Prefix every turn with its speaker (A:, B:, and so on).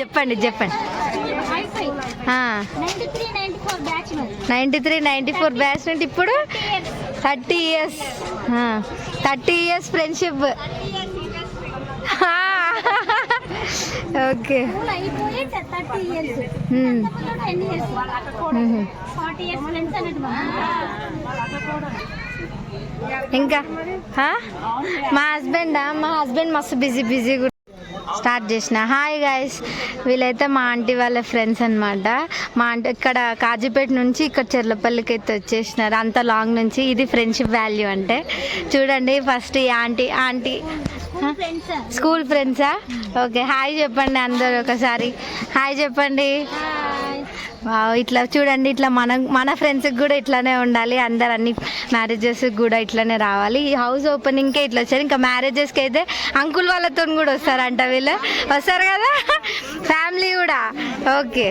A: చెప్పండి చెప్పండి.
B: Ninety three ninety four batch
A: ninety three ninety four batch నుండి ఇప్పుడు thirty years. Thirty years friendship. Okay. ఇంకా? మా హస్బెండా? మా హస్బెండ్ మస్తు బిజీ బిజీ స్టార్ట్ చేసిన. హాయ్ గైస్ వీళ్ళైతే మా ఆంటీ వాళ్ళ ఫ్రెండ్స్ అనమాట మా ఆంటీ ఇక్కడ కాజీపేట నుంచి ఇక్కడ చెర్లపల్లికి అయితే వచ్చేసినారు. అంత లాంగ్ నుంచి ఇది ఫ్రెండ్షిప్ వాల్యూ అంటే. చూడండి ఫస్ట్ ఈ ఆంటీ ఆంటీ స్కూల్ ఫ్రెండ్సా ఓకే హాయ్ చెప్పండి అందరు ఒకసారి. హాయ్ చెప్పండి. ఇట్లా చూడండి ఇట్లా మన మన ఫ్రెండ్స్కి కూడా ఇట్లానే ఉండాలి. అందరు అన్ని మ్యారేజెస్ కూడా ఇట్లానే రావాలి. ఈ హౌస్ ఓపెనింగ్కే ఇట్లా వచ్చారు. ఇంకా మ్యారేజెస్కి అయితే అంకుల్ వాళ్ళతో కూడా వస్తారంట వీళ్ళు. వస్తారు కదా? ఫ్యామిలీ కూడా. ఓకే